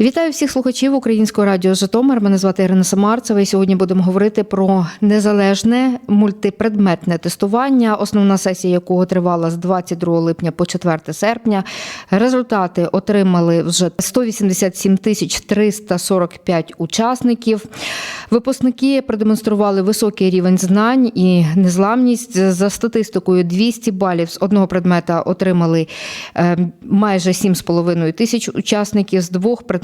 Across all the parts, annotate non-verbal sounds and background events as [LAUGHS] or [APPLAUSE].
Вітаю всіх слухачів українського радіо Житомир. Мене звати Ірина Самарцева. І сьогодні будемо говорити про незалежне мультипредметне тестування, основна сесія якого тривала з 22 липня по 4 серпня. Результати отримали вже 187 тисяч 345 учасників. Випускники продемонстрували високий рівень знань і незламність. За статистикою 200 балів з одного предмета отримали е, майже 7,5 тисяч учасників з двох предметів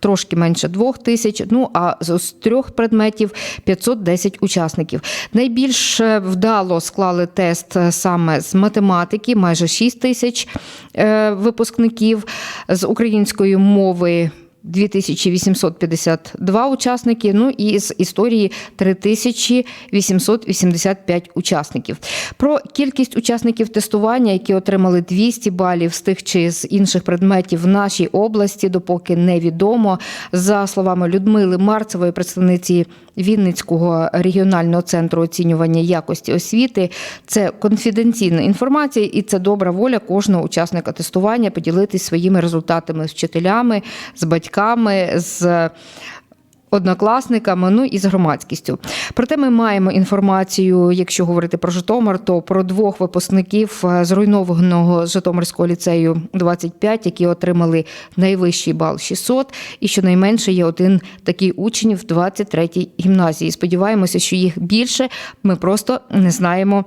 трошки менше двох тисяч. Ну а з трьох предметів 510 учасників. Найбільш е, вдало склали тест е, саме з математики, майже 6 тисяч е, випускників з української мови. 2852 учасники, ну і з історії 3885 учасників. Про кількість учасників тестування, які отримали 200 балів з тих чи з інших предметів в нашій області, допоки невідомо. За словами Людмили Марцевої, представниці Вінницького регіонального центру оцінювання якості освіти, це конфіденційна інформація, і це добра воля кожного учасника тестування поділитись своїми результатами з вчителями, з батьками, з однокласниками, ну і з громадськістю. Проте ми маємо інформацію, якщо говорити про Житомир, то про двох випускників е, зруйнованого Житомирського ліцею 25, які отримали найвищий бал 600, і щонайменше є один такий учень в 23-й гімназії. Сподіваємося, що їх більше. Ми просто не знаємо.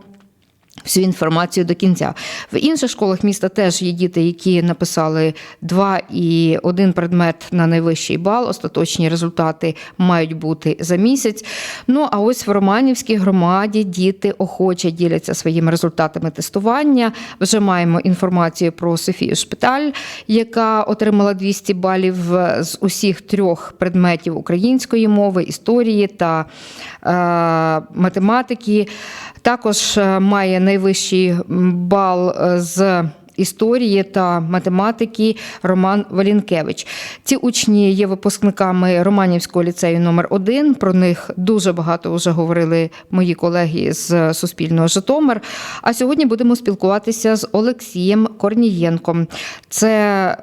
Всю інформацію до кінця в інших школах міста теж є діти, які написали два і один предмет на найвищий бал. Остаточні результати мають бути за місяць. Ну а ось в Романівській громаді діти охоче діляться своїми результатами тестування. Вже маємо інформацію про Софію Шпиталь, яка отримала 200 балів з усіх трьох предметів української мови, історії та е, математики. Також е, має найвищий бал е, з історії та математики Роман Валінкевич. Ці учні є випускниками Романівського ліцею номер 1 Про них дуже багато вже говорили мої колеги з Суспільного Житомир. А сьогодні будемо спілкуватися з Олексієм Корнієнком. Це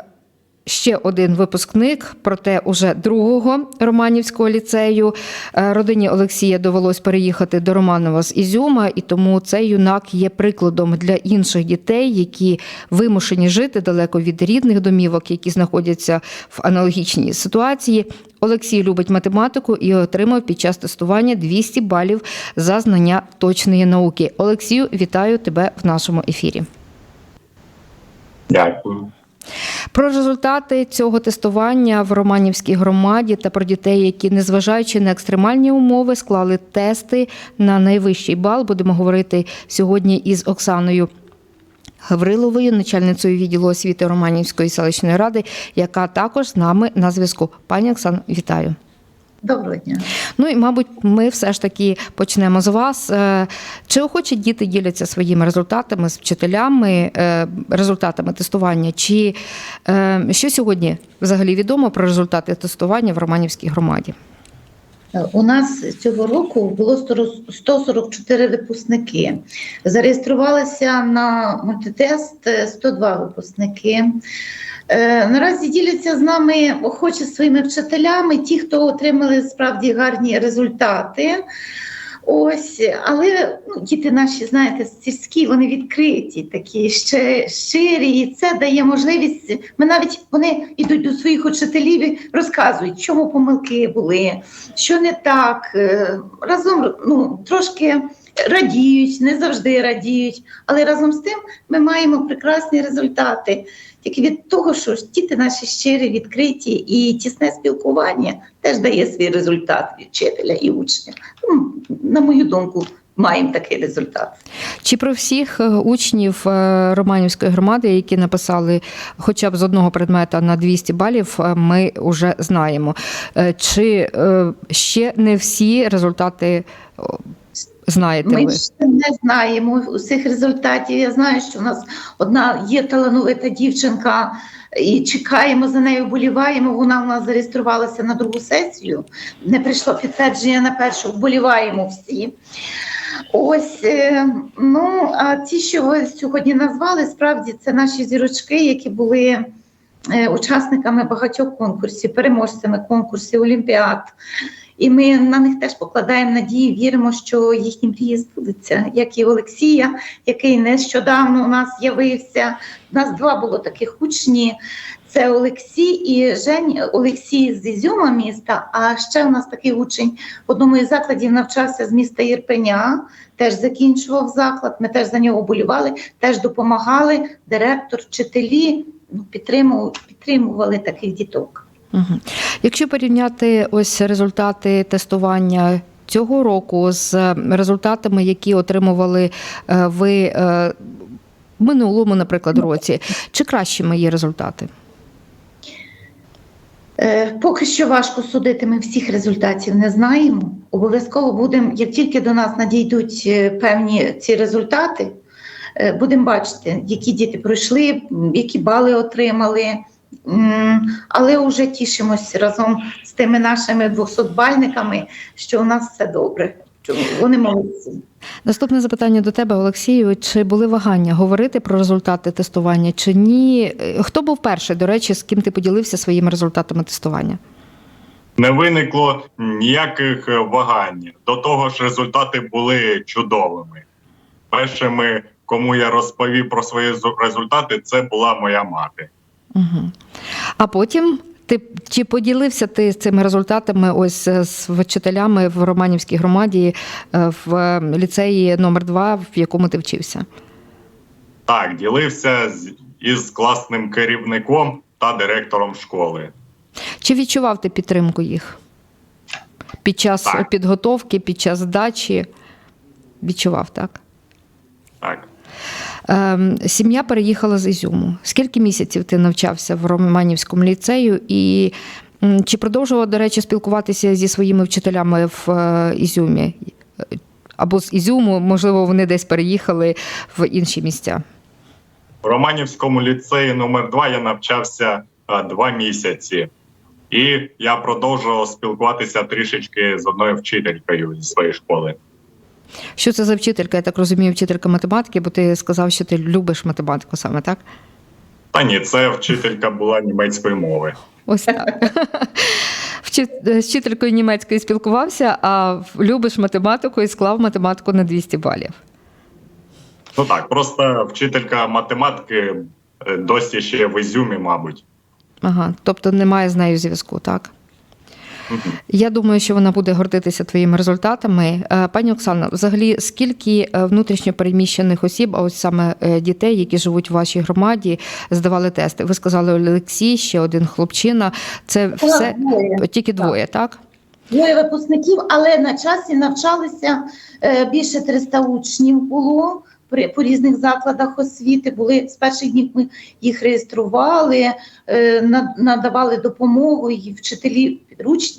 Ще один випускник, проте уже другого Романівського ліцею. Е, Родині Олексія довелось переїхати до Романова з Ізюма, і тому цей юнак є прикладом для інших дітей, які вимушені жити далеко від рідних домівок, які знаходяться в аналогічній ситуації. Олексій любить математику і отримав під час тестування 200 балів за знання точної науки. Олексію, вітаю тебе в нашому ефірі. Дякую. Про результати цього тестування в Романівській громаді та про дітей, які, незважаючи на екстремальні умови, склали тести на найвищий бал. Будемо говорити сьогодні із Оксаною. Гавриловою, начальницею відділу освіти Романівської селищної ради, яка також з нами на зв'язку. Пані Оксано, вітаю. Доброго дня. Ну і мабуть, ми все ж таки почнемо з вас. Е, Чи охочі діти діляться своїми результатами з вчителями, е, результатами тестування? Чи е, що сьогодні взагалі відомо про результати тестування в Романівській громаді? У нас цього року було 144 випускники. Зареєструвалися на мультитест 102 випускники. Е, Наразі діляться з нами охоче своїми вчителями, ті, хто отримали справді гарні результати. Ось, але ну, діти наші, знаєте, сільські, вони відкриті, такі ще щирі, і це дає можливість. Ми навіть вони йдуть до своїх учителів і розказують, чому помилки були, що не так. Е, Разом ну, трошки радіють, не завжди радіють, але разом з тим ми маємо прекрасні результати. Тільки від того, що діти наші щирі, відкриті і тісне спілкування теж дає свій результат від вчителя і учня. Ну, на мою думку, маємо такий результат. Чи про всіх е, учнів е, Романівської громади, які написали хоча б з одного предмета на 200 балів, е, ми вже знаємо. Чи ще не всі результати знаєте Ми ви? ще не знаємо усіх результатів. Я знаю, що у нас одна є талановита дівчинка, і чекаємо за нею, вболіваємо. Вона у нас зареєструвалася на другу сесію. Не прийшло підтвердження на першу, вболіваємо всі. Ось, е, ну а ті, що ви сьогодні назвали, справді це наші зірочки, які були е, учасниками багатьох конкурсів, переможцями конкурсів, олімпіад. І ми на них теж покладаємо надії, віримо, що їхні мрії збудуться, як і Олексія, який нещодавно у нас з'явився. У нас два було таких учні. Це Олексій і Жень Олексій з Ізюма міста. А ще у нас такий учень в одному із закладів навчався з міста Єрпеня, теж закінчував заклад. Ми теж за нього болювали, теж допомагали. Директор, вчителі ну, підтримували, підтримували таких діток. Угу. Якщо порівняти ось результати тестування цього року з результатами, які отримували е, ви е, в минулому, наприклад, році, чи кращими є результати? Е, Поки що важко судити, ми всіх результатів не знаємо. Обов'язково будемо, як тільки до нас надійдуть е, певні ці результати, е, будемо бачити, які діти пройшли, які бали отримали. Але вже тішимося разом з тими нашими 200-бальниками, що у нас все добре. Вони молодці. Наступне запитання до тебе, Олексію. Чи були вагання говорити про результати тестування, чи ні? Е, Хто був перший, до речі, з ким ти поділився своїми результатами тестування? Не виникло ніяких е, вагань. До того ж, результати були чудовими. Першими, кому я розповів про свої результати, це була моя мати. Угу. А потім ти чи поділився ти цими результатами ось е, з вчителями в Романівській громаді е, в е, ліцеї номер 2 в якому ти вчився? Так, ділився з, із класним керівником та директором школи. Чи відчував ти підтримку їх під час Так. підготовки, під час здачі? Відчував, так? Так. Ем, сім'я переїхала з Ізюму. Скільки місяців ти навчався в Романівському ліцею? І чи продовжував, до речі, спілкуватися зі своїми вчителями в е, Ізюмі? Або з Ізюму, можливо, вони десь переїхали в інші місця. В Романівському ліцеї номер 2 я навчався два місяці, і я продовжував спілкуватися трішечки з одною вчителькою зі своєї школи. Що це за вчителька? Я так розумію, вчителька математики, бо ти сказав, що ти любиш математику саме, так? Та ні, це вчителька була німецької мови. Ось так. [LAUGHS] З вчителькою німецької спілкувався, а любиш математику і склав математику на 200 балів. Ну так, просто вчителька математики е, досі ще в Ізюмі, мабуть. Ага, тобто немає з нею зв'язку, так? Я думаю, що вона буде гордитися твоїми результатами. Е, Пані Оксано, взагалі, скільки е, внутрішньо переміщених осіб, а ось саме е, дітей, які живуть в вашій громаді, здавали тести? Ви сказали Олексій, ще один хлопчина. Це все Двоє. тільки двоє, так? Двоє випускників, але на часі навчалися більше 300 учнів було по різних закладах освіти. Були з перших днів ми їх реєстрували, е, надавали допомогу, і вчителі підруч,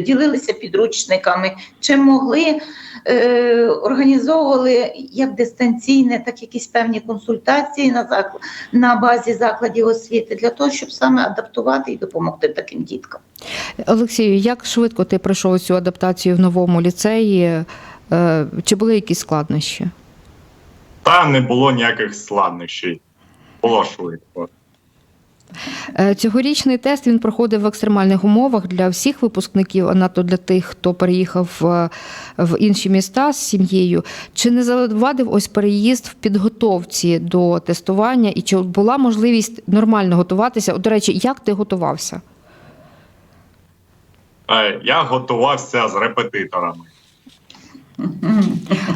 ділилися підручниками, чим могли. е, Організовували як дистанційне, так і якісь певні консультації на заклад на базі закладів освіти для того, щоб саме адаптувати і допомогти таким діткам. Олексію, як швидко ти пройшов цю адаптацію в новому ліцеї? Е, Чи були якісь складнощі? Та не було ніяких складнощів. Було швидко. Е, Цьогорічний тест він проходив в екстремальних умовах для всіх випускників, а надто для тих, хто переїхав е, в інші міста з сім'єю. Чи не завадив ось переїзд в підготовці до тестування? І чи була можливість нормально готуватися? От, До речі, як ти готувався? Е, Я готувався з репетиторами.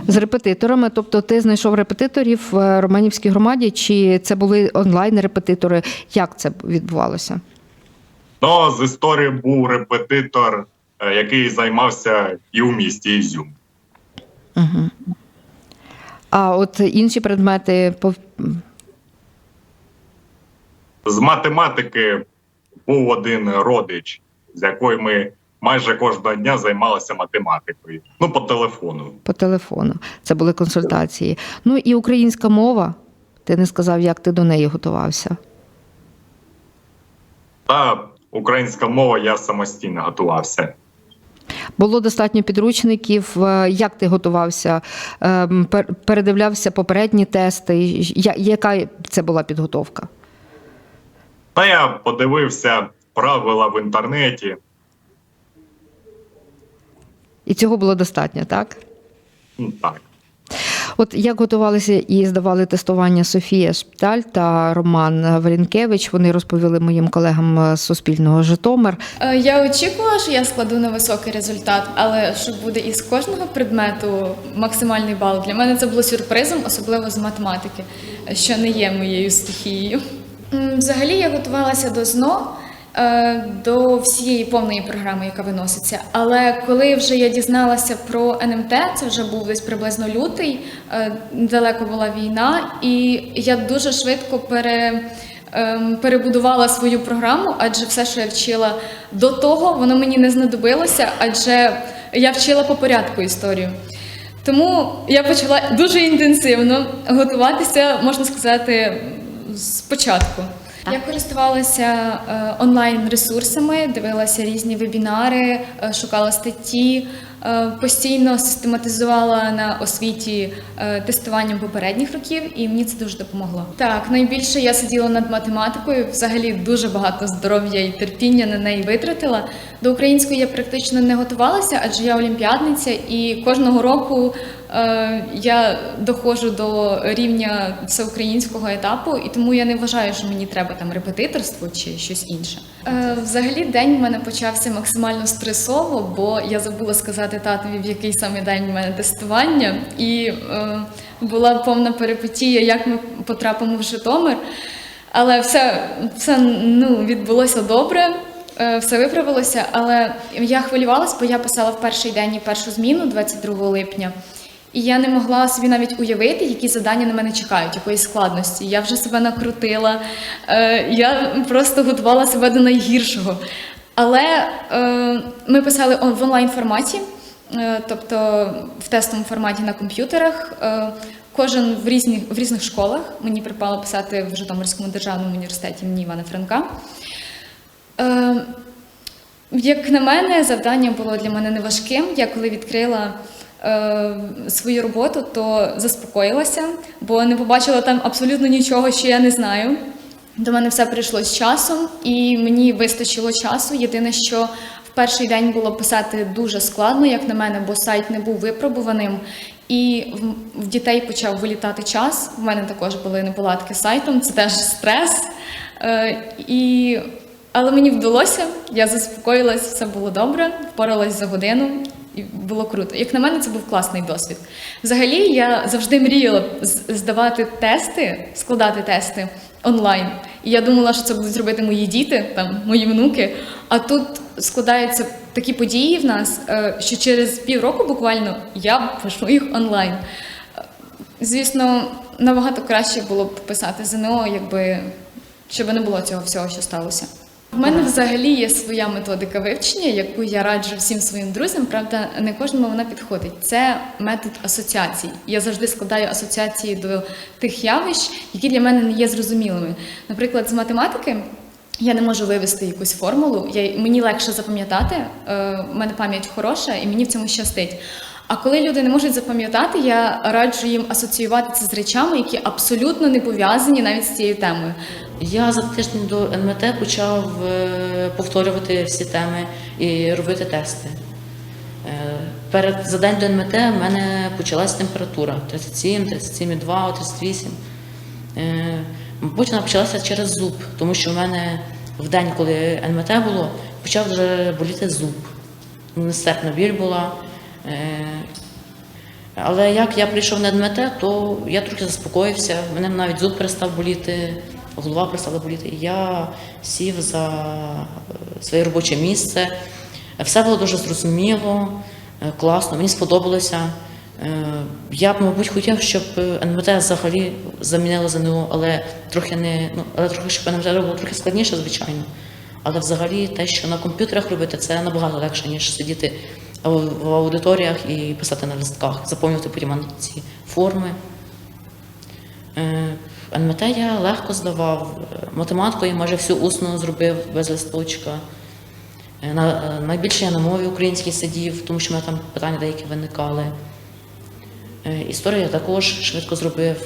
З репетиторами, тобто ти знайшов репетиторів в Романівській громаді, чи це були онлайн-репетитори? Як це відбувалося? Ну, з історії був репетитор, е, який займався і у місті Ізюм. Угу. А от інші предмети З математики був один родич, з якою ми майже кожного дня займалися математикою. Ну, по телефону. по телефону. Це були консультації. Ну і українська мова. Ти не сказав, як ти до неї готувався. Та українська мова я самостійно готувався. Було достатньо підручників. Е, Як ти готувався? Ем, Передивлявся попередні тести. Яка це була підготовка? Та я подивився правила в інтернеті. І цього було достатньо, так? Ну, Так. От як готувалися і здавали тестування Софія Шпталь та Роман Валінкевич, вони розповіли моїм колегам з Суспільного Житомир. Е, Я очікувала, що я складу на високий результат, але що буде із кожного предмету максимальний бал. Для мене це було сюрпризом, особливо з математики, що не є моєю стихією. Взагалі я готувалася до ЗНО. Е, До всієї повної програми, яка виноситься. Але коли вже я дізналася про НМТ, це вже був десь приблизно лютий, е, далеко була війна, і я дуже швидко пере, ем, перебудувала свою програму, адже все, що я вчила до того, воно мені не знадобилося, адже я вчила по порядку історію. Тому я почала дуже інтенсивно готуватися, можна сказати, спочатку. Я користувалася е, онлайн ресурсами, дивилася різні вебінари, е, шукала статті, е, постійно систематизувала на освіті тестуванням попередніх років, і мені це дуже допомогло. Так, найбільше я сиділа над математикою. Взагалі дуже багато здоров'я і терпіння на неї витратила. До української я практично не готувалася, адже я олімпіадниця, і кожного року я доходжу до рівня всеукраїнського етапу, і тому я не вважаю, що мені треба там репетиторство чи щось інше. Е, взагалі, день в мене почався максимально стресово, бо я забула сказати татові, в який саме день в мене тестування, і е, була повна перипетія, як ми потрапимо в Житомир. Але все, все ну, відбулося добре. Е, Все виправилося, але я хвилювалась, бо я писала в перший день і першу зміну 22 липня. І я не могла собі навіть уявити, які завдання на мене чекають, якоїсь складності. Я вже себе накрутила, е, я просто готувала себе до найгіршого. Але е, ми писали в онлайн форматі, е, тобто в тестовому форматі на комп'ютерах. Е, кожен в різних, в різних школах. Мені припало писати в Житомирському державному університеті імені Івана Франка. Е, як на мене, завдання було для мене неважким. Я коли відкрила свою роботу, то заспокоїлася, бо не побачила там абсолютно нічого, що я не знаю. До мене все прийшло з часом, і мені вистачило часу. Єдине, що в перший день було писати дуже складно, як на мене, бо сайт не був випробуваним. І в, дітей почав вилітати час. В мене також були неполадки з сайтом, це теж стрес. Е, і але мені вдалося, я заспокоїлась, все було добре, впоралась за годину, і було круто. Як на мене, це був класний досвід. Взагалі, я завжди мріяла здавати тести, складати тести онлайн. І я думала, що це будуть зробити мої діти, там мої внуки. А тут складаються такі події в нас, е, що через півроку буквально я пишу їх онлайн. Звісно, набагато краще було б писати ЗНО, якби щоб не було цього всього, що сталося. У мене взагалі є своя методика вивчення, яку я раджу всім своїм друзям. Правда, не кожному вона підходить. Це метод асоціацій. Я завжди складаю асоціації до тих явищ, які для мене не є зрозумілими. Наприклад, з математики. Я не можу вивести якусь формулу, я, мені легше запам'ятати, е, в мене пам'ять хороша і мені в цьому щастить. А коли люди не можуть запам'ятати, я раджу їм асоціювати це з речами, які абсолютно не пов'язані навіть з цією темою. Я за тиждень до НМТ почав е, повторювати всі теми і робити тести. Е, Перед за день до НМТ в мене почалась температура 37, 37,2, 38. Е, Мабуть, вона почалася через зуб, тому що в мене в день, коли НМТ було, почав вже боліти зуб. Нестерпна біль була. Е, Але як я прийшов на НМТ, то я трохи заспокоївся. Мене навіть зуб перестав боліти, голова перестала боліти. Я сів за е, своє робоче місце. Все було дуже зрозуміло, е, класно, мені сподобалося. Е, Я б, мабуть, хотів, щоб НМТ взагалі замінило ЗНО, але трохи не ну, але трохи, щоб НМТ було трохи складніше, звичайно. Але взагалі те, що на комп'ютерах робити, це набагато легше, ніж сидіти в аудиторіях і писати на листках, заповнювати потім ці форми. Е, НМТ я легко здавав. Математику я майже всю усно зробив без листочка. Е, На, е, найбільше я на мові українській сидів, тому що в мене там питання деякі виникали. Е, Історію я також швидко зробив.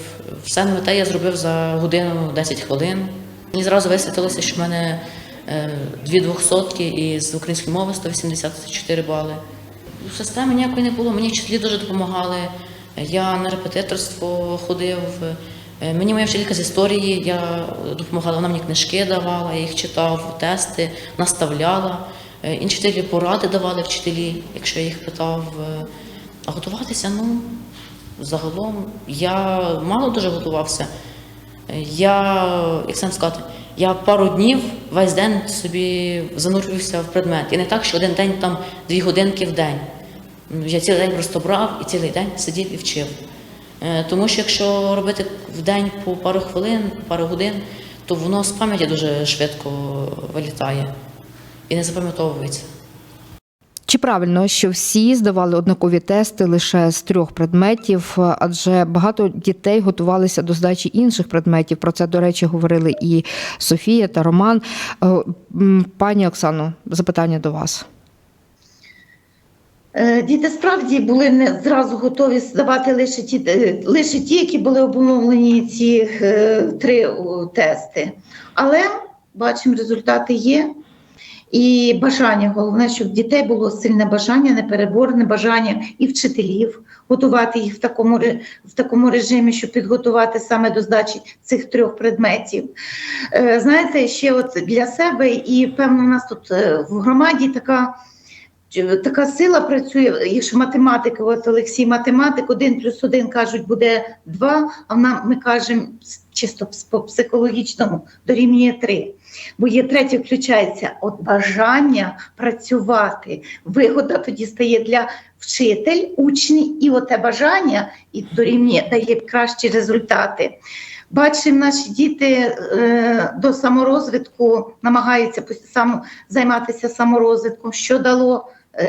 Все НМТ я зробив за годину 10 хвилин. Мені зразу висвітилося, що в мене е, дві двохсотки і з української мови 184 бали. Системи ніякої не було, мені вчителі дуже допомагали. Я на репетиторство ходив. Е, Мені моя вчителька з історії я допомагала, вона мені книжки давала, я їх читав, тести, наставляла. Е, Інші вчителі поради давали вчителі, якщо я їх питав. Е, А готуватися, ну, загалом, я мало дуже готувався. Я, як сам сказати, я пару днів весь день собі занурювався в предмет. І не так, що один день там дві годинки в день. Я цілий день просто брав і цілий день сидів і вчив. Е, Тому що якщо робити в день по пару хвилин, пару годин, то воно з пам'яті дуже швидко вилітає і не запам'ятовується. Чи правильно, що всі здавали однакові тести лише з трьох предметів, адже багато дітей готувалися до здачі інших предметів. Про це, до речі, говорили і Софія та Роман. Е, Пані Оксано, запитання до вас. Е, Діти справді були не зразу готові здавати лише ті, е, лише ті, які були обумовлені ці е, три тести. Але бачимо, результати є. І бажання, головне, щоб дітей було сильне бажання, непереборне бажання і вчителів готувати їх в такому, в такому режимі, щоб підготувати саме до здачі цих трьох предметів. Знаєте, ще от для себе, і певно, у нас тут в громаді така. Така сила працює, якщо математика, от Олексій математик, один плюс один кажуть, буде два, а нам ми кажемо чисто по психологічному дорівнює три. Бо є третє, включається от бажання працювати. Вигода тоді стає для вчитель, учні, і оте бажання і дорівнює дає кращі результати. Бачимо, наші діти е, до саморозвитку намагаються займатися саморозвитком, що дало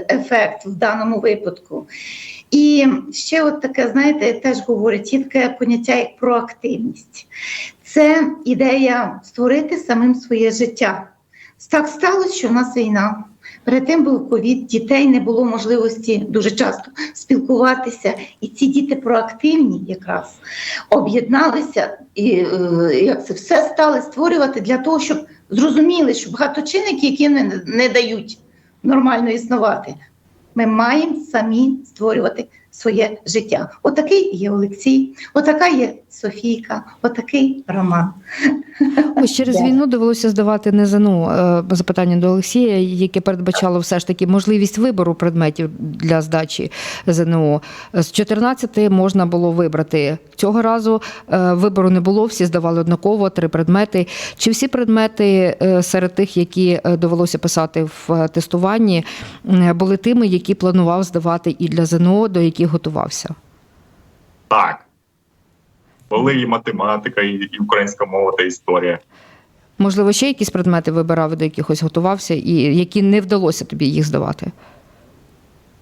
ефект в даному випадку. І ще от таке, знаєте, теж говорять, є таке поняття як проактивність. Це ідея створити самим своє життя. Так сталося, що в нас війна. Перед тим був ковід, дітей не було можливості дуже часто спілкуватися, і ці діти проактивні якраз об'єдналися і е, як це все стали створювати для того, щоб зрозуміли, що багато чинників, які не, не дають нормально існувати, ми маємо самі створювати своє життя. Отакий є Олексій, отака є Софійка, отакий Роман. Ось через [LAUGHS] війну довелося здавати не ЗНО. Е, Запитання до Олексія, яке передбачало все ж таки можливість вибору предметів для здачі ЗНО. З 14 можна було вибрати. Цього разу е, вибору не було, всі здавали однаково три предмети. Чи всі предмети е, серед тих, які довелося писати в тестуванні, були тими, які планував здавати і для ЗНО, до яких готувався? Так. Були і математика, і, і українська мова та історія. Можливо, ще якісь предмети вибирав, до якихось готувався, і які не вдалося тобі їх здавати?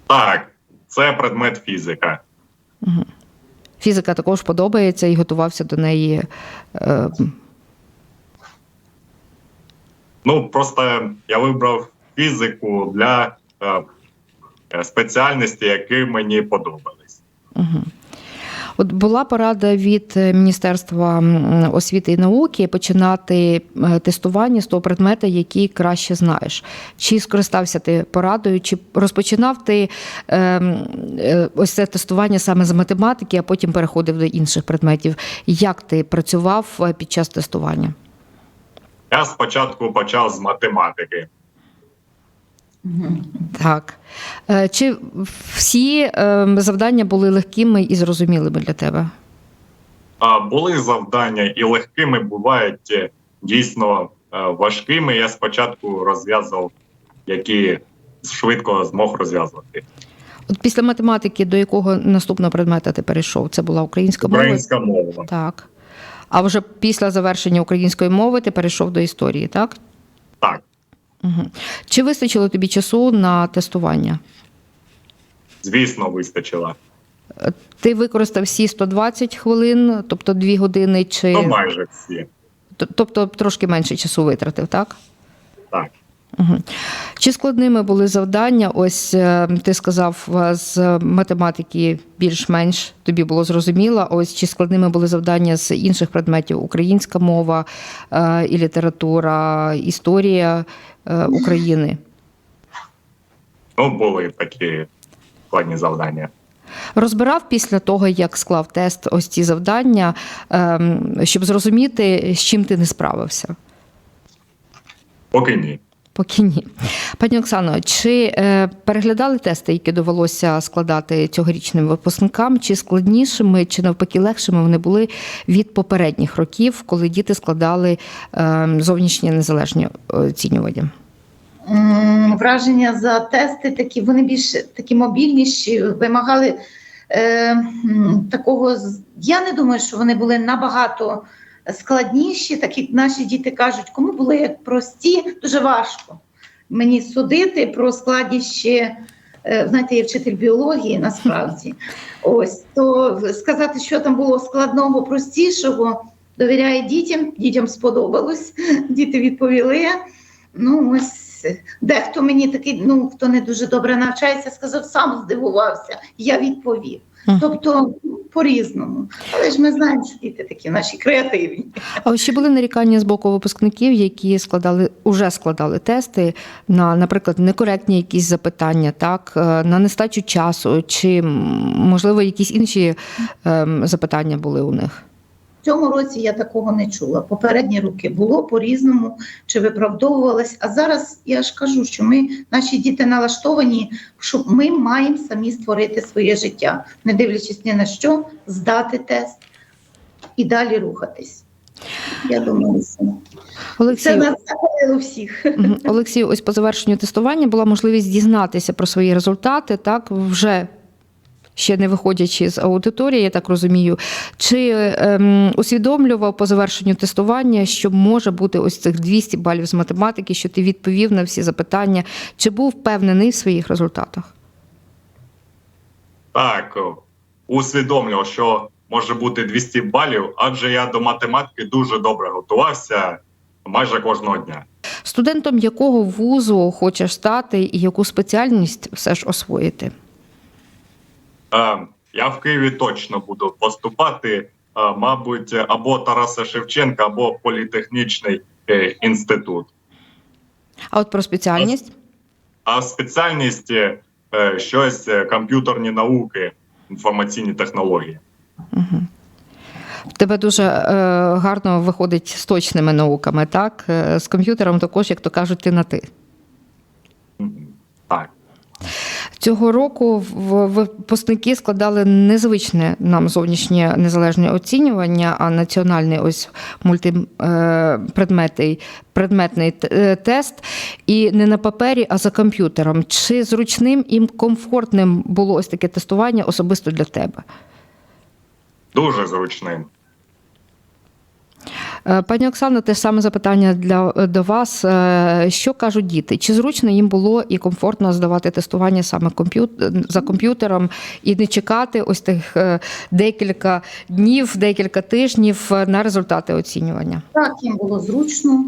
Так, це предмет фізика. Фізика також подобається і готувався до неї. Е, Ну, просто я вибрав фізику для е, спеціальності, які мені подобались. Угу. От була порада від е, Міністерства освіти і науки починати е, тестування з того предмета, який краще знаєш. Чи скористався ти порадою, чи розпочинав ти е, е, ось це тестування саме з математики, а потім переходив до інших предметів. Як ти працював е, під час тестування? Я спочатку почав з математики. Так. Е, Чи всі е, завдання були легкими і зрозумілими для тебе? А були завдання і легкими бувають е, дійсно важкими. Я спочатку розв'язував, які швидко змог розв'язувати. От після математики до якого наступного предмета ти перейшов? Це була українська мова? Українська мова. Так. А вже після завершення української мови ти перейшов до історії, так? Так, Угу. Чи вистачило тобі часу на тестування? звісно, вистачило. Ти використав всі 120 хвилин, тобто 2 години, чи Ну, майже всі. Тобто трошки менше часу витратив, так? Так. Мгм. Чи складними були завдання? Ось е, ти сказав е, з математики більш-менш тобі було зрозуміло. Ось чи складними були завдання з інших предметів: українська мова е, і література, історія е, України? Ну, були такі складні завдання. Розбирав після того, як склав тест ось ці завдання, ем, щоб зрозуміти, з чим ти не справився. Поки ні. Поки ні. Пані Оксано, чи е, переглядали тести, які довелося складати цьогорічним випускникам, чи складнішими, чи навпаки легшими вони були від попередніх років, коли діти складали е, зовнішні незалежні оцінювання? Враження за тести такі, вони більш такі мобільніші, вимагали е, такого. Я не думаю, що вони були набагато складніші, так як наші діти кажуть, кому були як прості, дуже важко мені судити про складніші. е, Знаєте, я вчитель біології насправді. Ось то сказати, що там було складного, простішого, довіряє дітям. Дітям сподобалось. [LAUGHS] Діти відповіли. Ну, ось дехто мені такий, ну хто не дуже добре навчається, сказав, сам здивувався. Я відповів. Тобто по-різному. Але ж ми знаємо, що діти такі наші креативні. А ще були нарікання з боку випускників, які складали уже складали тести на, наприклад, некоректні якісь запитання, так е, на нестачу часу, чи можливо якісь інші ем, запитання були у них? В цьому році я такого не чула. Попередні роки було по-різному, чи виправдовувалось. А зараз я ж кажу, що ми, наші діти налаштовані, що ми маємо самі створити своє життя, не дивлячись ні на що, здати тест і далі рухатись. Я думаю, це, це Олексій, нас захопило всіх. Олексій, ось по завершенню тестування була можливість дізнатися про свої результати, так вже. Ще не виходячи з аудиторії, я так розумію, чи ем, усвідомлював по завершенню тестування, що може бути ось цих 200 балів з математики, що ти відповів на всі запитання, чи був впевнений в своїх результатах? Так, усвідомлював, що може бути 200 балів, адже я до математики дуже добре готувався майже кожного дня. Студентом якого вузу хочеш стати і яку спеціальність все ж освоїти? Е, я в Києві точно буду поступати, е, мабуть, або Тараса Шевченка, або політехнічний е, інститут. А от про спеціальність? А спеціальність е, щось комп'ютерні науки, інформаційні технології. Угу. В тебе дуже е, гарно виходить з точними науками, так? З комп'ютером також, як то кажуть, ти на ти. Цього року випускники складали незвичне нам зовнішнє незалежне оцінювання, а національний ось мультипредметний предметний е, тест. І не на папері, а за комп'ютером. Чи зручним і комфортним було ось таке тестування особисто для тебе? Дуже зручним. Е, Пані Оксано, те ж саме запитання для до вас. Е, Що кажуть діти? Чи зручно їм було і комфортно здавати тестування саме комп'ютер за комп'ютером і не чекати ось тих е, декілька днів, декілька тижнів е, на результати оцінювання? Так, їм було зручно.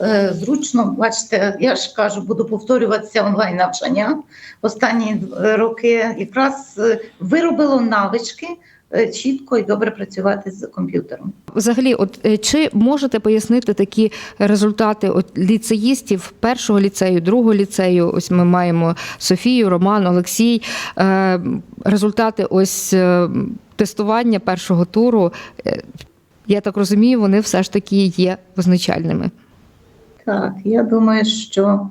Е, Зручно, бачите, я ж кажу, буду повторюватися онлайн навчання. Останні е, роки якраз е, виробило навички чітко і добре працювати з комп'ютером. Взагалі, от чи можете пояснити такі результати от ліцеїстів першого ліцею, другого ліцею? Ось ми маємо Софію, Роман, Олексій. Результати ось тестування першого туру. Я так розумію, вони все ж таки є визначальними. Так, я думаю, що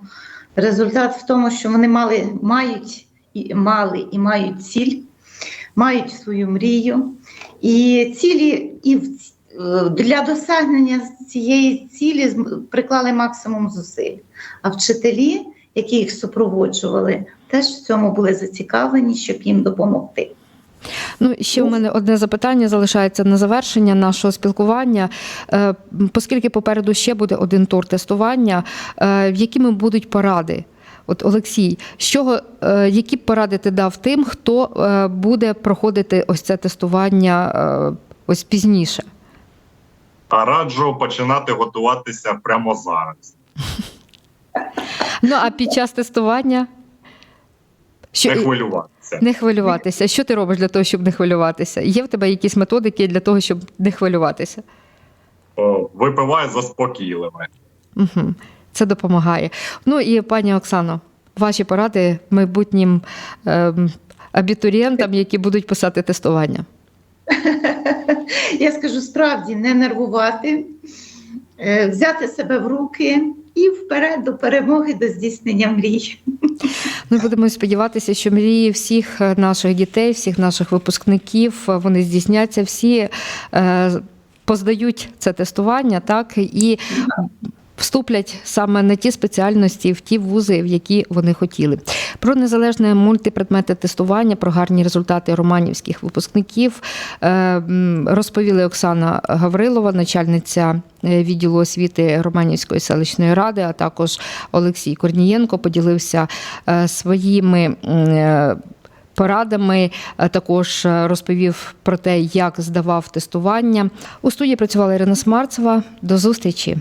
результат в тому, що вони мали, мають і мали і мають ціль, мають свою мрію, і цілі і е, для досягнення цієї цілі приклали максимум зусиль. А вчителі, які їх супроводжували, теж в цьому були зацікавлені, щоб їм допомогти. Ну, ще у мене одне запитання залишається на завершення нашого спілкування. Е, Оскільки попереду ще буде один тур тестування, е, якими будуть поради? От Олексій, з чого, е, які поради ти дав тим, хто буде проходити ось це тестування ось пізніше? Та раджу починати готуватися прямо зараз. Ну а під час тестування що Не хвилюватися. не хвилюватися. Що ти робиш для того, щоб не хвилюватися? Є в тебе якісь методики для того, щоб не хвилюватися? О, Випиваю заспокійливе. Угу. Це допомагає. Ну і пані Оксано, ваші поради майбутнім ем, абітурієнтам, які будуть писати тестування. [LAUGHS] Я скажу справді не нервувати, е, взяти себе в руки і вперед до перемоги, до здійснення мрій. [LAUGHS] Ми будемо сподіватися, що мрії всіх е, наших дітей, всіх наших випускників, е, вони здійсняться, всі е, поздають це тестування, так? І вступлять саме на ті спеціальності, в ті вузи, в які вони хотіли. Про незалежне мультипредметне тестування, про гарні результати романівських випускників е, розповіли Оксана Гаврилова, начальниця е, відділу освіти Романівської селищної ради, а також Олексій Корнієнко поділився е, своїми. Порадами також розповів про те, як здавав тестування. У студії працювала Ірина Смарцева. До зустрічі.